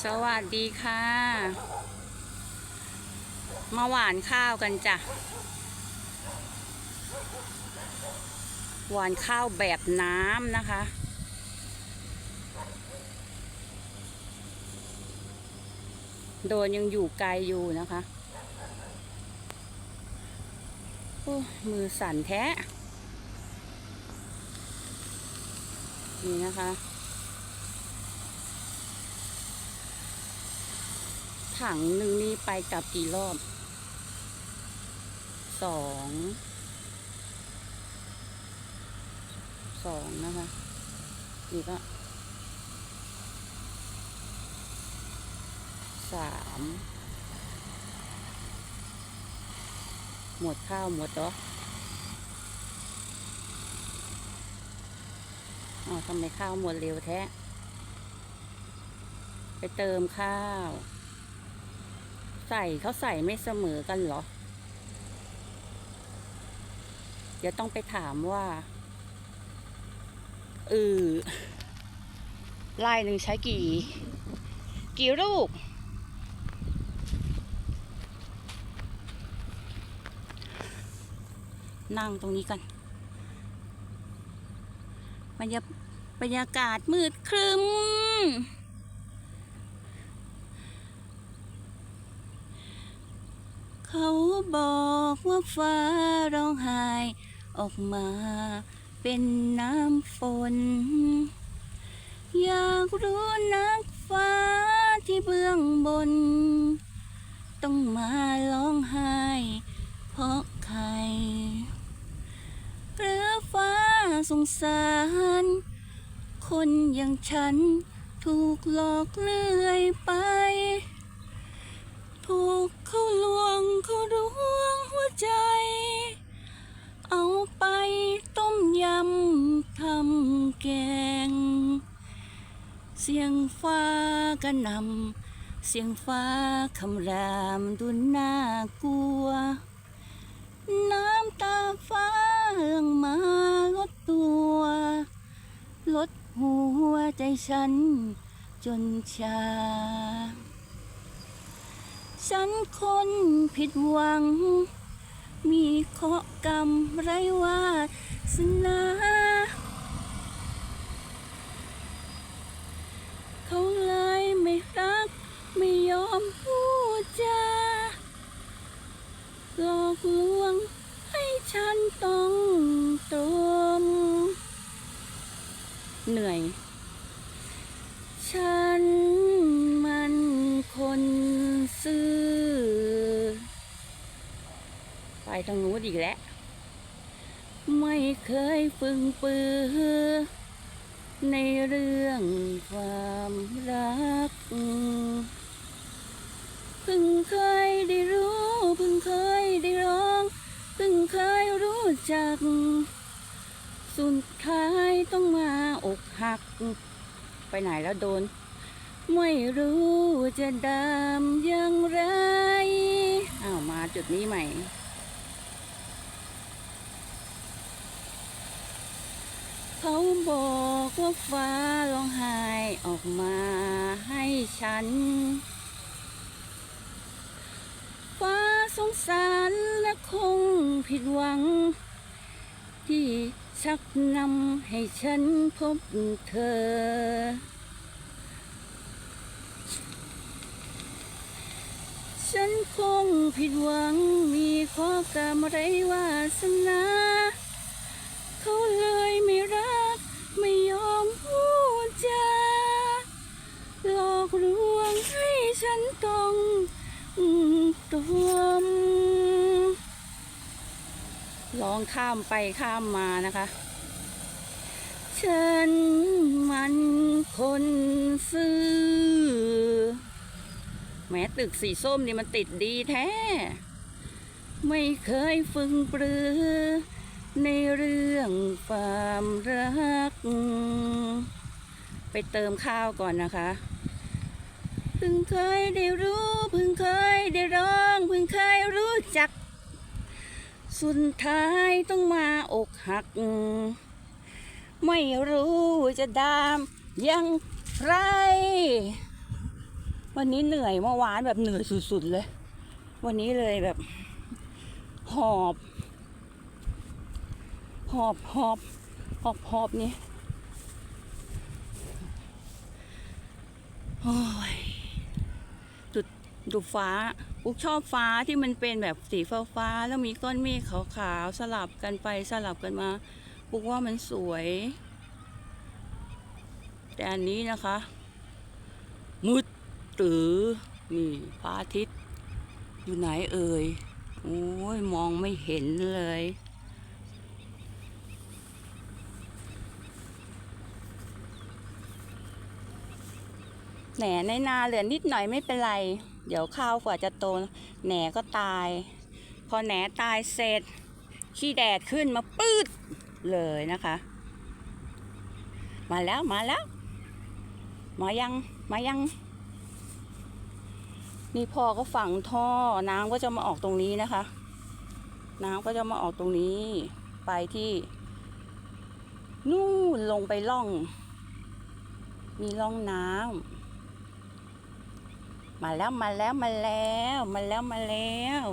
สวัสดีค่ะ มาหวานข้าวกันจ้ะ หวานข้าวแบบน้ำนะคะ โดนยังอยู่ไกลอยู่นะคะโอ้มือสั่นแท้ นี่นะคะ ถังหนึ่งนี่ไปกลับกี่รอบ สอง สองนะคะนี่ก็สาม หมดข้าวหมดเหรออ๋อทำไมข้าวหมดเร็วแท้ ไปเติมข้าว ใส่เขาใส่ไม่เสมอกันเหรอ เดี๋ยวต้องไปถามว่าเออลายหนึ่งใช้กี่ กี่ลูก นั่งตรงนี้กันบรรยาบรรยากาศมืดครึ้ม เขาบอกว่าฟ้าร้องไห้ออกมาเป็นน้ำฝน อยากรู้นักฟ้าที่เบื้องบน ต้องมาร้องไห้ เพราะใครหรือฟ้าสงสาร คนอย่างฉันถูกหลอกเลื่อยไป ถูกเขาลวงเขาดวงหัวใจ เอาไปต้มยำทำแกง เสียงฟ้ากระหนำเสียงฟ้าคำรามดูน่ากลัว น้ำตาฟ้าเลื่องมาลดตัว ลดหัวใจฉันจนชา ฉันคนผิดหวัง มีเคาะกรรมไรว่าสนาเขาเลยไม่รัก ไม่ยอมพูดจาหลอกลวงให้ฉันต้องตรมเหนื่อย ซื่อไปทางนู้นอีกแล้ว ไม่เคยฟึงปือ ในเรื่องความรัก เพิ่งเคยได้รู้เพิ่งเคยได้ร้องเพิ่งเคยรู้จัก สุดท้ายต้องมาอกหัก ไปไหนแล้วโดน ไม่รู้จะดามอย่างไรอ้าวมาจุดนี้ใหม่ เขาบอกว่าฟ้าร้องไห้ออกมาให้ฉัน ฟ้าสงสารและคงผิดหวัง ที่ชักนำให้ฉันพบเธอ ฉันคงผิดหวังมีข้อกรรมไรวาสนาเขาเลยไม่รักไม่ยอมพูดจาหลอกลวงให้ฉันต้องตวมร้องข้ามไปข้ามมานะคะ ฉันมันคนซื่อ แม้ตึกสีส้มนี่มันติดดีแท้ ไม่เคยฟึงปรือ ในเรื่องความรัก ไปเติมข้าวก่อนนะคะเพิ่งเคยได้รู้เพิ่งเคยได้ร้องเพิ่งเคยรู้จัก สุดท้ายต้องมาอกหัก ไม่รู้จะดามยังไร วันนี้เหนื่อยเมื่อวานแบบเหนื่อยสุดๆเลย วันนี้เลยแบบ หอบ หอบหอบหอบหอบนี่โอ้ยจุดดูฟ้าปุ๊กชอบฟ้าที่มันเป็นแบบสีฟ้าฟ้าๆแล้วมีก้อนเมฆขาวๆสลับกันไปสลับกันมาปุ๊กว่ามันสวย แต่อันนี้นะคะ มืด ตือนี่พระอาทิตย์อยู่ไหนเอ่ย โอ้ยมองไม่เห็นเลย แหน่ในนาเหลือนิดหน่อยไม่เป็นไร เดี๋ยวข้าวกว่าจะโตแหน่ก็ตาย พอแหน่ตายเสร็จ ขี้แดดขึ้นมาปืดเลยนะคะ มาแล้วมาแล้ว มายัง มายัง นี่พ่อก็ฝังท่อน้ำก็จะมาออกตรงนี้นะคะ น้ำก็จะมาออกตรงนี้ ไปที่ นู่นลงไปล่อง มีร่องน้ำมาแล้วมาแล้วมาแล้วมาแล้วมาแล้ว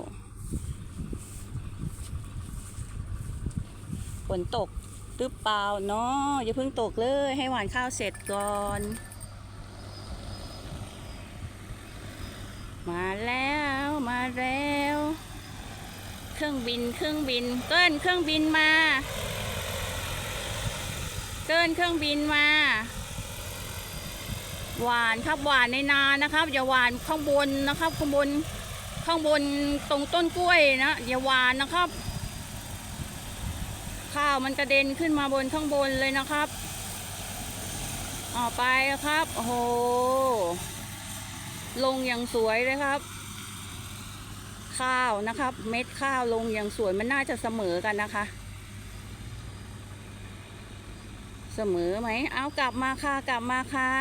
ฝนตกหรือเปล่าเนาะอย่าเพิ่งตกเลย ให้หวานข้าวเสร็จก่อน มาแล้วมาแล้ว เครื่องบินเครื่องบิน เกินเครื่องบินมา เกินเครื่องบินมาหวานครับหวานในนานะครับ อย่าหวานข้างบนนะครับข้างบนข้างบนตรงต้นกล้วยนะอย่าหวานนะครับ ข้าวมันกระเด็นขึ้นมาบนข้างบนเลยนะครับออกไปครับโอ้โห ลงอย่างสวยเลยครับ ข้าวนะครับ เม็ดข้าวลงอย่างสวยมันน่าจะเสมอกันนะคะ เสมอไหมเอากลับมาค่ะกลับมาค่ะ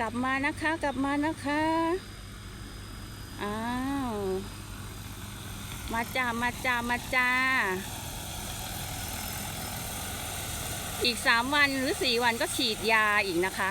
กลับมานะคะ กลับมานะคะอ้าวมาจ้ามาจ้ามาจ้าอีกสามวันหรือสี่วันก็ฉีดยาอีกนะคะ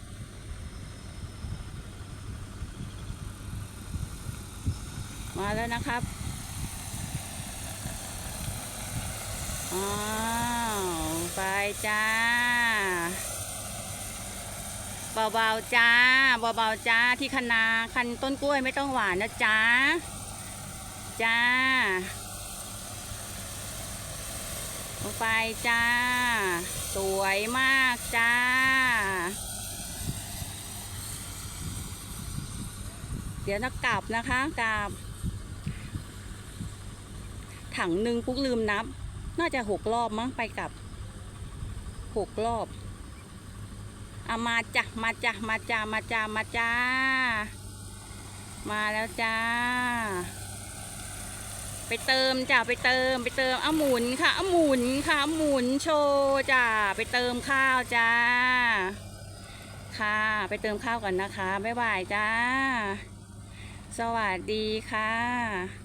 มาแล้วนะครับอ้าวไปจ้าเบาๆจ้าเบาๆจ้าที่คณาคันต้นกล้วยไม่ต้องหวานนะจ้าจ้าลงไปจ้า สวยมากจ้า เดี๋ยวนะกลับนะคะกลับ ถังหนึ่งปุ๊กลืมนับ น่าจะหกรอบมั้งไปกลับหกรอบเอามาจ้ะมาจ้ะมาจ้ามาจ้ามาจ้า มาแล้วจ้า ไปเติมจ้ะไปเติม ไปเติมเอาหมุนค่ะเอาหมุนค่ะหมุนโชว์จ้ะไปเติมข้าวจ้า ค่ะ ไปเติมข้าวก่อนนะคะบ๊ายบายจ้า สวัสดีค่ะ